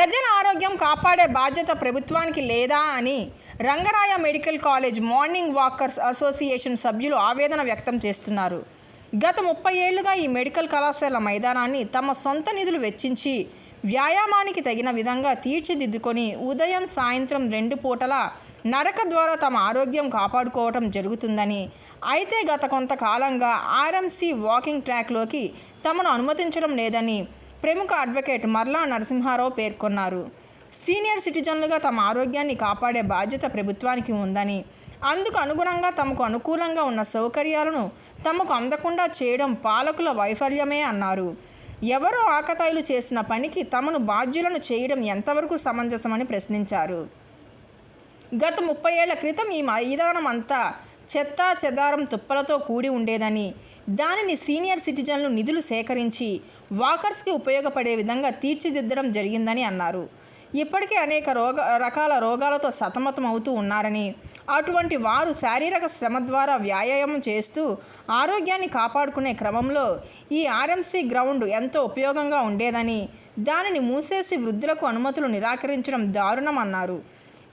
ప్రజల ఆరోగ్యం కాపాడే బాధ్యత ప్రభుత్వానికి లేదా అని Rangaraya medical college morning walkers association సభ్యులు ఆవేదన వ్యక్తం చేస్తున్నారు. గత ముప్పై ఏళ్ళుగా ఈ మెడికల్ కళాశాల మైదానాన్ని తమ సొంత నిధులు వెచ్చించి వ్యాయామానికి తగిన విధంగా తీర్చిదిద్దుకొని ఉదయం సాయంత్రం రెండు పూటల నడక ద్వారా తమ ఆరోగ్యం కాపాడుకోవటం జరుగుతుందని అయితే గత కొంతకాలంగా ఆర్ఎంసీ వాకింగ్ ట్రాక్లోకి తమను అనుమతించడం లేదని ప్రముఖ అడ్వకేట్ మర్లా నరసింహారావు పేర్కొన్నారు. సీనియర్ సిటిజన్లుగా తమ ఆరోగ్యాన్ని కాపాడే బాధ్యత ప్రభుత్వానికి ఉందని అందుకు అనుగుణంగా తమకు అనుకూలంగా ఉన్న సౌకర్యాలను తమకు అందకుండా చేయడం పాలకుల వైఫల్యమే అన్నారు. ఎవరో ఆకతాయిలు చేసిన పనికి తమను బాధ్యులను చేయడం ఎంతవరకు సమంజసమని ప్రశ్నించారు. గత ముప్పై ఏళ్ళ క్రితం ఈ మైదానం అంతా చెత్త చెదారం తుప్పలతో కూడి ఉండేదని దానిని సీనియర్ సిటిజన్లు నిధులు సేకరించి వాకర్స్కి ఉపయోగపడే విధంగా తీర్చిదిద్దడం జరిగిందని అన్నారు. ఇప్పటికే అనేక రోగ రకాల రోగాలతో సతమతం అవుతూ ఉన్నారని అటువంటి వారు శారీరక శ్రమ ద్వారా వ్యాయామం చేస్తూ ఆరోగ్యాన్ని కాపాడుకునే క్రమంలో ఈ ఆర్ఎంసీ గ్రౌండ్ ఎంతో ఉపయోగంగా ఉండేదని దానిని మూసేసి వృద్ధులకు అనుమతులు నిరాకరించడం దారుణమన్నారు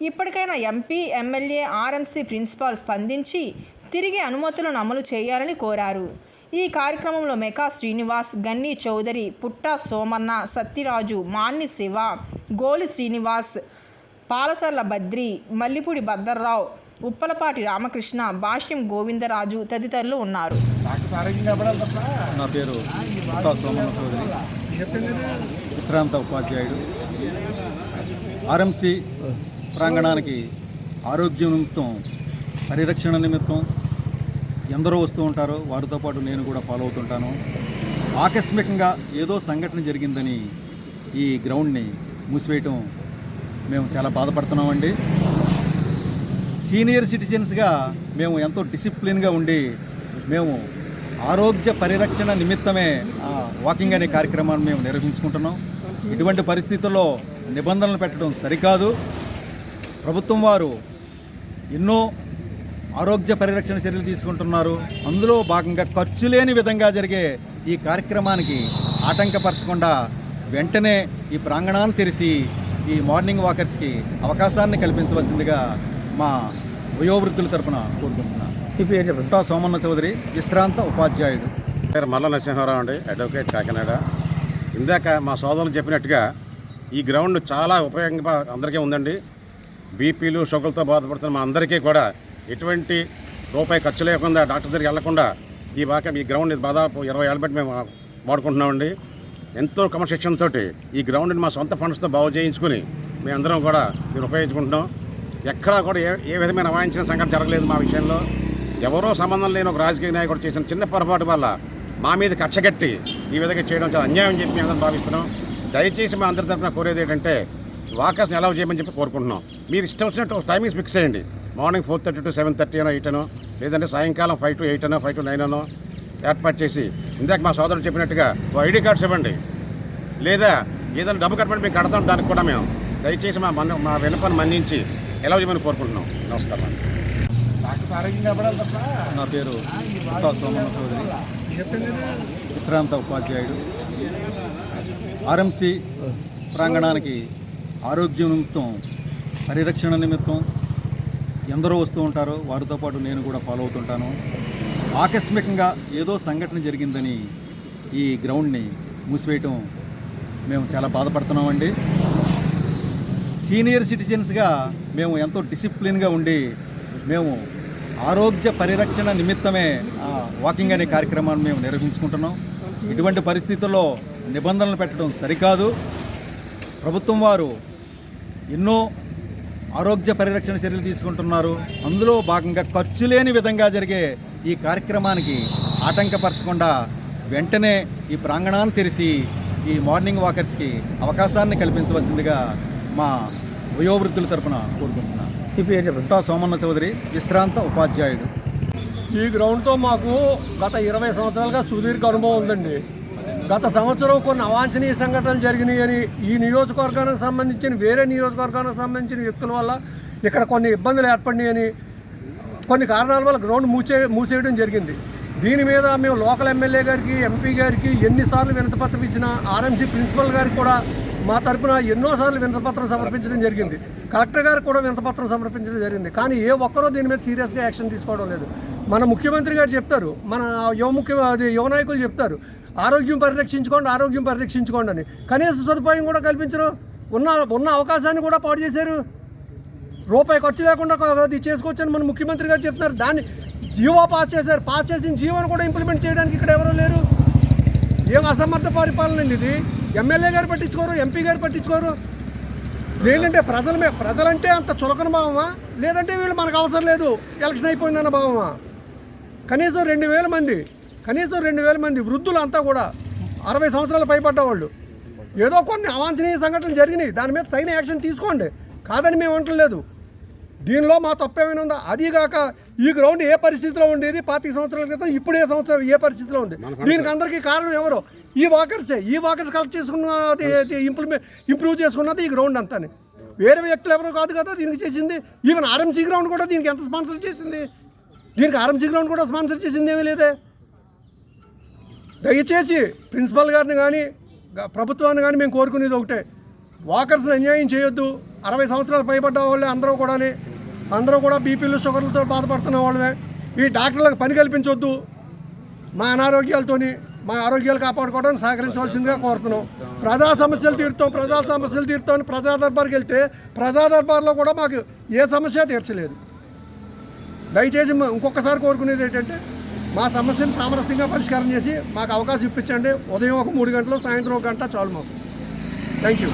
ఇప్పటికైనా ఎంపీ ఎమ్మెల్యే ఆర్ఎంసీ ప్రిన్సిపాల్ స్పందించి తిరిగి అనుమతులను అమలు చేయాలని కోరారు. ఈ కార్యక్రమంలో మెకా శ్రీనివాస్ గన్ని చౌదరి పుట్టా సోమన్న సత్యరాజు మాన్ని శివ గోలి శ్రీనివాస్ పాలచర్ల బద్రి మల్లిపూడి భద్రరావు ఉప్పలపాటి రామకృష్ణ భాష్యం గోవిందరాజు తదితరులు ఉన్నారు. నా పేరు పుట్టా సోమన్న చౌదరి. విశ్రాంత ఉపాధ్యాయుడు. ఆర్ఎంసి ప్రాంగణానికి ఆరోగ్యం నిమిత్తం పరిరక్షణ నిమిత్తం ఎందరో వస్తూ ఉంటారో. వారితో పాటు నేను కూడా ఫాలో అవుతుంటాను. ఆకస్మికంగా ఏదో సంఘటన జరిగిందని ఈ గ్రౌండ్ని మూసివేయటం మేము చాలా బాధపడుతున్నామండి. సీనియర్ సిటిజన్స్గా మేము ఎంతో డిసిప్లిన్గా ఉండి మేము ఆరోగ్య పరిరక్షణ నిమిత్తమే ఆ, వాకింగ్ అనే కార్యక్రమాన్ని మేము నిర్వహించుకుంటున్నాం. ఇటువంటి పరిస్థితుల్లో నిబంధనలు పెట్టడం సరికాదు. ప్రభుత్వం వారు ఎన్నో ఆరోగ్య పరిరక్షణ చర్యలు తీసుకుంటున్నారు. అందులో భాగంగా ఖర్చు లేని విధంగా జరిగే ఈ కార్యక్రమానికి ఆటంకపరచకుండా వెంటనే ఈ ప్రాంగణాన్ని తెరిచి ఈ మార్నింగ్ వాకర్స్కి అవకాశాన్ని కల్పించవలసిందిగా మా వయోవృద్ధుల తరపున కోరుకుంటున్నాను. ఈ పేరు చెప్పండి. పుట్టా సోమన్న చౌదరి విశ్రాంత ఉపాధ్యాయుడు. పేరు మల్ల నరసింహారావు అండి అడ్వకేట్ కాకినాడ. ఇందాక మా సోదరులు చెప్పినట్టుగా ఈ గ్రౌండ్ చాలా ఉపయోగంగా అందరికీ ఉందండి. బీపీలు షుగర్లతో బాధపడుతున్న మా అందరికీ కూడా ఎటువంటి రూపాయి ఖర్చు లేకుండా డాక్టర్ దగ్గరికి వెళ్ళకుండా ఈ వాక ఈ గ్రౌండ్ దాదాపు ఇరవై ఏళ్ళ బట్టి మేము వాడుకుంటున్నామండి. ఎంతో క్రమశిక్షణతో ఈ గ్రౌండ్ని మా సొంత ఫండ్స్తో బాగు చేయించుకుని మేమందరం కూడా దీన్ని ఉపయోగించుకుంటున్నాం. ఎక్కడా కూడా ఏ ఏ విధమైన అవాయించిన సంఘటన జరగలేదు మా విషయంలో. ఎవరో సంబంధం లేని ఒక రాజకీయ నాయకుడు చేసిన చిన్న పొరపాటు వల్ల మా మీద కక్షగట్టి ఈ విధంగా చేయడం చాలా అన్యాయం చెప్పి మేము అందరం భావిస్తున్నాం. దయచేసి మా అందరి తరఫున కోరేది ఏంటంటే వాకర్స్ని ఎలా చేయమని చెప్పి కోరుకుంటున్నాం. మీరు ఇష్టం వచ్చినట్టు టైమింగ్స్ ఫిక్స్ చేయండి. Morning four thirty to seven thirty అనో ఎయిట్ అనో లేదంటే సాయంకాలం ఫైవ్ టు ఎయిట్ అనో ఫైవ్ టు నైన్ అనో ఏర్పాటు చేసి ఇందాక మా సోదరుడు చెప్పినట్టుగా ఓ ఐడి కార్డ్స్ ఇవ్వండి. లేదా ఏదైనా డబ్బు కట్టమని మేము కడతాం దానికి కూడా మేము దయచేసి మా మన మా వినపని మన్నించి ఎలా చేయమని కోరుకుంటున్నాం. నమస్కారం నా పేరు సోమన్న చౌదరి. విశ్రాంత ఉపాధ్యాయుడు. ఆర్ఎంసి ప్రాంగణానికి ఆరోగ్యం నిమిత్తం పరిరక్షణ నిమిత్తం ఎందరో వస్తూ ఉంటారో వారితో పాటు నేను కూడా ఫాలో అవుతుంటాను. ఆకస్మికంగా ఏదో సంఘటన జరిగిందని ఈ గ్రౌండ్ని మూసివేయటం మేము చాలా బాధపడుతున్నామండి. సీనియర్ సిటిజన్స్గా మేము ఎంతో డిసిప్లిన్గా ఉండి మేము ఆరోగ్య పరిరక్షణ నిమిత్తమే ఆ, వాకింగ్ అనే కార్యక్రమాన్ని మేము నిర్వహించుకుంటున్నాం. ఇటువంటి పరిస్థితుల్లో నిబంధనలు పెట్టడం సరికాదు. ప్రభుత్వం వారు ఎన్నో ఆరోగ్య పరిరక్షణ చర్యలు తీసుకుంటున్నారు. అందులో భాగంగా ఖర్చు లేని విధంగా జరిగే ఈ కార్యక్రమానికి ఆటంకపరచకుండా వెంటనే ఈ ప్రాంగణాన్ని తెరిచి ఈ మార్నింగ్ వాకర్స్కి అవకాశాన్ని కల్పించవలసిందిగా మా వయోవృద్ధుల తరపున కోరుకుంటున్నాను. సోమన్న చౌదరి విశ్రాంత ఉపాధ్యాయుడు. ఈ గ్రౌండ్తో మాకు గత ఇరవై సంవత్సరాలుగా సుదీర్ఘ అనుభవం ఉందండి. గత సంవత్సరం కొన్ని అవాంఛనీయ సంఘటనలు జరిగినాయని ఈ నియోజకవర్గానికి సంబంధించిన వేరే నియోజకవర్గానికి సంబంధించిన వ్యక్తుల వల్ల ఇక్కడ కొన్ని ఇబ్బందులు ఏర్పడినాయని కొన్ని కారణాల వల్ల గ్రౌండ్ మూసే మూసేయడం జరిగింది. దీని మీద మేము లోకల్ ఎమ్మెల్యే గారికి ఎంపీ గారికి ఎన్నిసార్లు వినతిపత్రం ఇచ్చినా ఆర్ఎంసీ ప్రిన్సిపల్ గారికి కూడా మా తరపున ఎన్నోసార్లు వినతపత్రం సమర్పించడం జరిగింది. కలెక్టర్ గారికి కూడా వినతపత్రం సమర్పించడం జరిగింది. కానీ ఏ ఒక్కరూ దీని మీద సీరియస్గా యాక్షన్ తీసుకోవడం లేదు. మన ముఖ్యమంత్రి గారు చెప్తారు మన యువ ముఖ్య యువ నాయకులు చెప్తారు ఆరోగ్యం పరిరక్షించుకోండి ఆరోగ్యం పరిరక్షించుకోండి అని. కనీస సదుపాయం కూడా కల్పించరు. ఉన్న ఉన్న అవకాశాన్ని కూడా పాడు చేశారు. రూపాయి ఖర్చు లేకుండా అది చేసుకోవచ్చని మన ముఖ్యమంత్రి గారు చెప్తున్నారు. దాన్ని జీవో పాస్ చేశారు. పాస్ చేసిన జీవోని కూడా ఇంప్లిమెంట్ చేయడానికి ఇక్కడ ఎవరూ లేరు. ఏం అసమర్థ పరిపాలన అండి ఇది? ఎమ్మెల్యే గారు పట్టించుకోరు ఎంపీ గారు పట్టించుకోరు. ఏంటంటే ప్రజల మీద ప్రజలంటే అంత చులకన భావమా? లేదంటే వీళ్ళు మనకు అవసరం లేదు. ఎలక్షన్ అయిపోయిందన్న భావమా? కనీసం రెండు వేల మంది కనీసం రెండు వేల మంది వృద్ధులు అంతా కూడా అరవై సంవత్సరాలు పైపడ్డ వాళ్ళు. ఏదో కొన్ని అవాంఛనీయ సంఘటనలు జరిగినాయి. దాని మీద తగిన యాక్షన్ తీసుకోండి. కాదని మేము అంటలేదు. దీనిలో మా తప్పేమైనా ఉందా? అదీగాక ఈ గ్రౌండ్ ఏ పరిస్థితిలో ఉండేది? పాతిక సంవత్సరాల క్రితం ఇప్పుడు ఏ సంవత్సరం ఏ పరిస్థితిలో ఉంది? దీనికి అందరికీ కారణం ఎవరు? ఈ వాకర్సే. ఈ వాకర్స్ కలెక్ట్ చేసుకున్నది ఇంప్లిమెంట్ ఇంప్రూవ్ చేసుకున్నది ఈ గ్రౌండ్ అంతానే. వేరే వ్యక్తులు ఎవరు కాదు కదా దీనికి చేసింది. ఈవెన్ ఆర్ఎంసీ గ్రౌండ్ కూడా దీనికి ఎంత స్పాన్సర్ చేసింది? దీనికి ఆర్ఎంసీ గ్రౌండ్ కూడా స్పాన్సర్ చేసింది ఏమీ లేదే. దయచేసి ప్రిన్సిపల్ గారిని కానీ గ- ప్రభుత్వాన్ని కానీ మేము కోరుకునేది ఒకటే. వాకర్స్ని అన్యాయం చేయొద్దు. అరవై సంవత్సరాలు పైబడ్డ వాళ్ళే అందరూ కూడాని అందరూ కూడా బీపీలు షుగర్లతో బాధపడుతున్న వాళ్ళమే. ఈ డాక్టర్లకు పని కల్పించొద్దు. మా అనారోగ్యాలతోని మా ఆరోగ్యాలు కాపాడుకోవడానికి సహకరించవలసిందిగా కోరుతున్నాం. ప్రజా సమస్యలు తీరుతాం ప్రజా సమస్యలు తీరుతాం ప్రజా దర్బార్కి వెళ్తే ప్రజా దర్బార్లో కూడా మాకు ఏ సమస్య తీర్చలేదు. దయచేసి ఇంకొకసారి కోరుకునేది ఏంటంటే మా సమస్యను సామరస్యంగా పరిష్కారం చేసి మాకు అవకాశం ఇప్పించండి. ఉదయం ఒక మూడు గంటలు సాయంత్రం ఒక గంట చాలు మాకు. Thank you